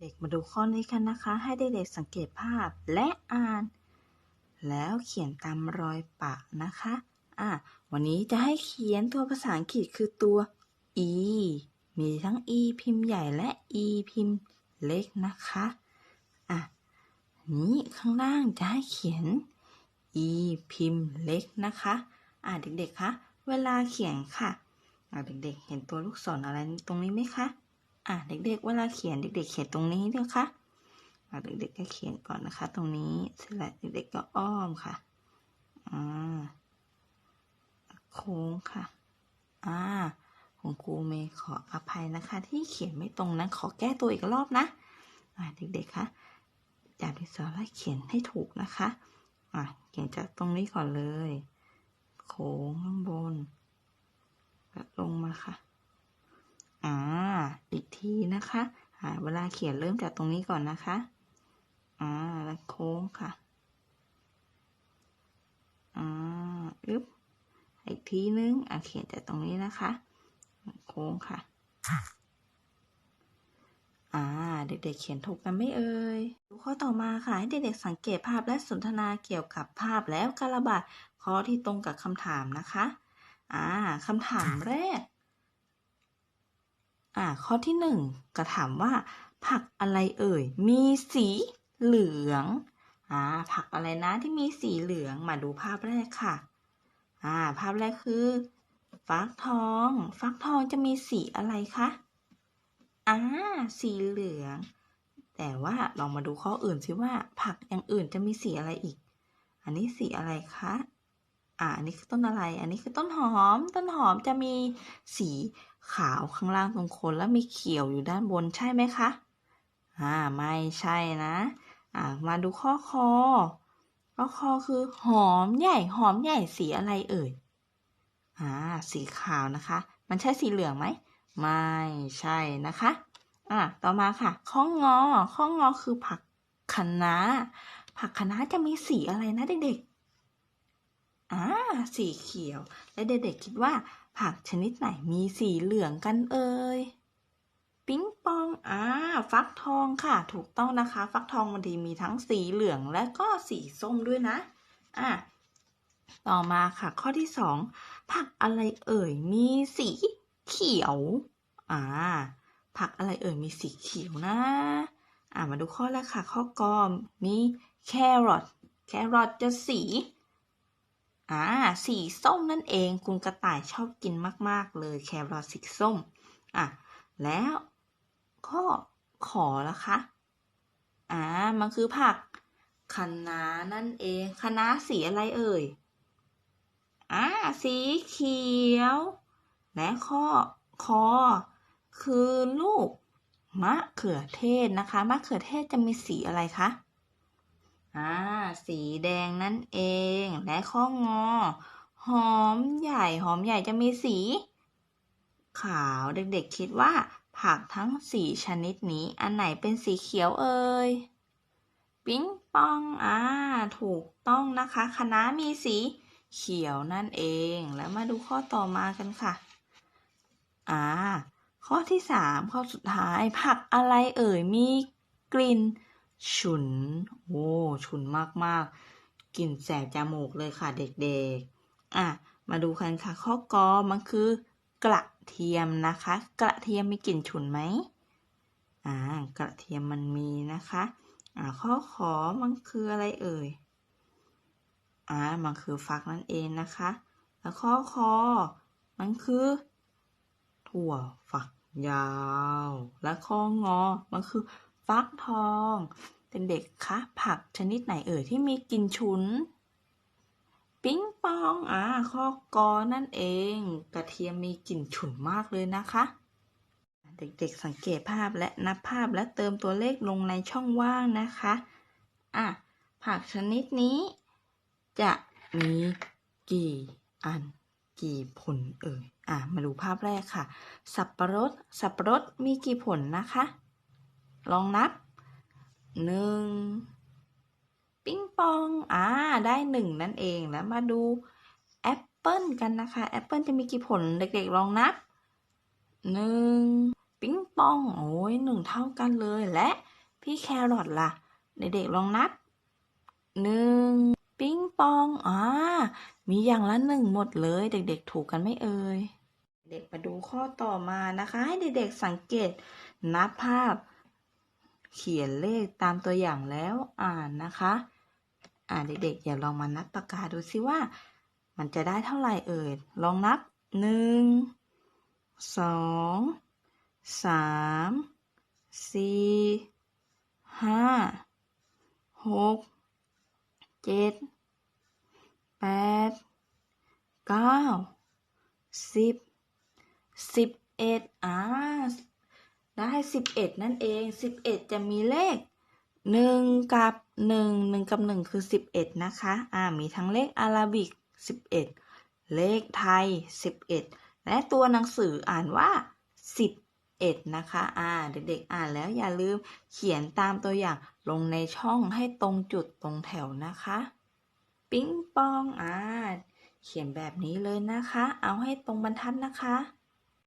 เด็กมาดูข้อนี้กันนะคะ ให้เด็กๆสังเกตภาพและอ่าน แล้วเขียนตามรอยปะนะคะอะวันนี้จะให้เขียนตัวภาษาอังกฤษคือตัว e มีทั้ง e พิมพ์ใหญ่และ e พิมพ์เล็กนะคะอะนี้ข้างล่างจะให้เขียน e พิมพ์เล็กนะคะ อะเด็กๆคะ เวลาเขียนค่ะเด็กๆ เห็นตัวลูกศรอะไรตรงนี้ไหมคะอะเด็กๆ เวลาเขียนเด็ก ๆ เขียนตรงนี้นะคะอะเด็กๆก็เขียนก่อนนะคะ ตรงนี้เสร็จแล้วเด็กๆก็อ้อมค่ะอ่าโค้งค่ะอ่าของครูเมย์ขออภัยนะคะ ที่เขียนไม่ตรงนั้นขอแก้ตัวอีกรอบนะอ่าเด็กๆคะจากดินสอไล่เขียนให้ถูกนะคะอะเขียนจากตรงนี้ก่อนเลย โค้งข้างบนแล้วลงมาค่ะ อ่า อีกทีนะคะอ่าเวลาเขียนเริ่มจากตรงนี้ก่อนนะคะ อ่า แล้วโค้งค่ะ อ่าอึ๊บ อีกทีนึง อ่าเขียนจากตรงนี้นะคะ โค้งค่ะ อ่า เด็กๆเขียนถูกกันไหม่เอ่ย ข้อต่อมาค่ะ ให้เด็กๆสังเกตภาพและสนทนาเกี่ยวกับภาพแล้วการระบาด ข้อที่ตรงกับคำถามนะคะ อ่าคำถามแรก อ่า ข้อที่หนึ่งก็ถามว่า ผักอะไรเอ่ย มีสีเหลือง อ่า ผักอะไรนะที่มีสีเหลือง มาดูภาพแรกค่ะ อ่า ภาพแรกคือ ฟักทอง ฟักทองจะมีสีอะไรคะ อ่า สีเหลือง แต่ว่าลองมาดูข้ออื่นสิว่า ผักอย่างอื่นจะมีสีอะไรอีก อันนี้สีอะไรคะ อ่าอันนี้คือต้นอะไร อันนี้คือต้นหอม ต้นหอมจะมีสีขาวข้างล่างตรงโคนแล้วมีเขียวอยู่ด้านบนใช่ไหมคะ อ่า ไม่ใช่นะ อ่า มาดูข้อคอ ข้อคอคือหอมใหญ่ หอมใหญ่สีอะไรเอ่ย อ่า สีขาวนะคะ มันใช่สีเหลืองไหม ไม่ใช่นะคะ อะต่อมาค่ะ ข้องอข้องอคือผักคะน้า ผักคะน้าจะมีสีอะไรนะเด็กๆ อ่าสีเขียว และเด็กๆคิดว่า ผักชนิดไหนมีสีเหลืองกันเอ่ยปิ๊งปอง อ่า ฟักทองค่ะ ถูกต้องนะคะ ฟักทองบางทีมีทั้งสีเหลืองและก็สีส้มด้วยนะ อะต่อมาค่ะ ข้อที่สองผักอะไรเอ่ย มีสีเขียว อ่า ผักอะไรเอ่ย มีสีเขียวนะ อ่ามาดูข้อแรกค่ะ ข้อกอมีแครอท แครอทจะสี อ่า สีส้มนั่นเอง คุณกระต่ายชอบกินมาก ๆ เลยแครอทสีส้ม อะ แล้วข้อขอละคะ อ่า มันคือผักคะน้านั่นเอง คะน้าสีอะไรเอ่ย อ่า สีเขียว และข้อคอคือลูกมะเขือเทศนะคะ มะเขือเทศจะมีสีอะไรคะ อ่าสีแดงนั่นเอง และข้องอ หอมใหญ่หอมใหญ่จะมีสี ขาวเด็กๆคิดว่า ผักทั้งสี่ชนิดนี้อันไหนเป็นสีเขียวเอ่ยปิ๊งปองอ่าถูกต้องนะคะคะน้ามีสีเขียวนั่นเอง แล้วมาดูข้อต่อมากันค่ะ อ่า ข้อที่สามข้อสุดท้ายผักอะไรเอ่ยมีกลิ่น ฉุน โอ้ฉุนมากๆ กลิ่นแสบจมูกเลยค่ะเด็กๆ อะ มาดูกันค่ะ ข้อกอมันคือกระเทียมนะคะ กระเทียมมีกลิ่นฉุนไหมอ่ากระเทียมมันมีนะคะ อ่า ข้อขอมันคืออะไรเอ่ย อ่า มันคือฟักนั่นเองนะคะ แล้วข้อคอมันคือ ถั่วฝักยาว และข้องอ มันคือฟักทอง เป็นเด็กคะ ผักชนิดไหนเอ่ยที่มีกลิ่นฉุน ปิ๊งปองอ่าข้อกอนั่นเอง กระเทียมมีกลิ่นฉุนมากเลยนะคะ เด็กๆสังเกตภาพและนับภาพและเติมตัวเลขลงในช่องว่างนะคะอะผักชนิดนี้ จะมีกี่อันกี่ผลเอ่ย อะ มาดูภาพแรกค่ะ สับปะรด สับปะรดมีกี่ผลนะคะ ลองนับ หนึ่งปิ๊งปอง อ่า ได้หนึ่งนั่นเองแล้วมาดูแอปเปิลกันนะคะแอปเปิลจะมีกี่ผลเด็กๆลองนับหนึ่งปิ๊งปอง โอ้ยหนึ่งเท่ากันเลยและพี่แครอทล่ะ เด็กๆลองนับหนึ่งปิ๊งปอง อ่า มีอย่างละหนึ่งหมดเลย เด็กๆ ถูกกันไม่เอ่ย เด็กมาดูข้อต่อมานะคะ ให้เด็กๆสังเกตนับภาพ เขียนเลขตามตัวอย่างแล้วอ่านนะคะ อ่าเด็กๆอย่าลองมานับปากกาดูสิว่า มันจะได้เท่าไหร่เอ่ย ลองนับหนึ่งสองสามสี่ห้าหกเจ็ดแปดเก้าสิบสิบเอ็ดอ่า ได้สิบเอ็ดนั่นเองสิบเอ็ดจะมีเลขหนึ่งกับหนึ่งหนึ่งกับหนึ่งคือสิบเอ็ดนะคะอ่ามีทั้งเลขอาราบิกสิบเอ็ดเลขไทยสิบเอ็ดและตัวหนังสืออ่านว่าสิบเอ็ดนะคะอ่าเด็กๆอ่านแล้วอย่าลืมเขียนตามตัวอย่างลงในช่องให้ตรงจุดตรงแถวนะคะ ปิ๊งปองอ่าเขียนแบบนี้เลยนะคะ เอาให้ตรงบรรทัดนะคะ